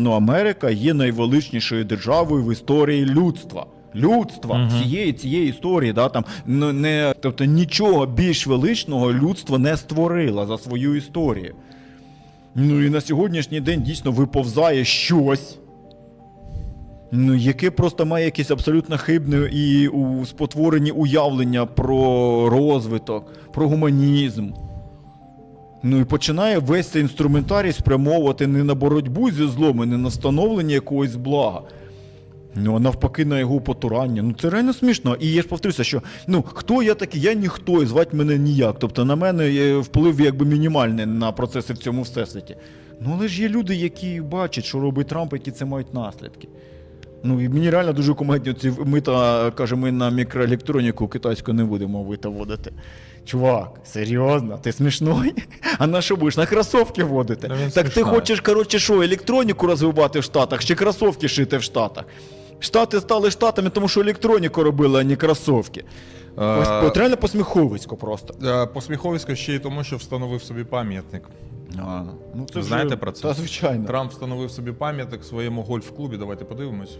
Ну, Америка є найвеличнішою державою в історії людства. Людства всієї цієї історії, да, там ну, не, тобто нічого більш величного людство не створило за свою історію. Ну і на сьогоднішній день дійсно виповзає щось, ну, яке просто має якесь абсолютно хибне і у спотворені уявлення про розвиток, про гуманізм. Ну і починає весь цей інструментарій спрямовувати не на боротьбу зі злом, і не на встановлення якогось блага. Ну, а навпаки, на його потурання. Ну це реально смішно. І я ж повторюся, що ну хто я такий, я ніхто, і звати мене ніяк. Тобто на мене е, вплив якби мінімальний на процеси в цьому всесвіті. Ну але ж є люди, які бачать, що робить Трамп, які це мають наслідки. Ну і мені реально дуже кумедні ці мита, каже, ми на мікроелектроніку китайську не будемо вита водити. Чувак, серйозно, ти смішний? А на що будеш? На кросовки водити? Ну, він так ти хочеш, коротше, що, електроніку розвивати в Штатах чи кросовки шити в Штатах? Штати стали штатами, тому що електроніку робили, а не кросовки. Ось, Е, от реально посміховисько просто. Е, Посміховисько ще й тому, що встановив собі пам'ятник. А, ну, Ви знаєте про це? Та, звичайно. Трамп встановив собі пам'ятник в своєму гольф-клубі. Давайте подивимось.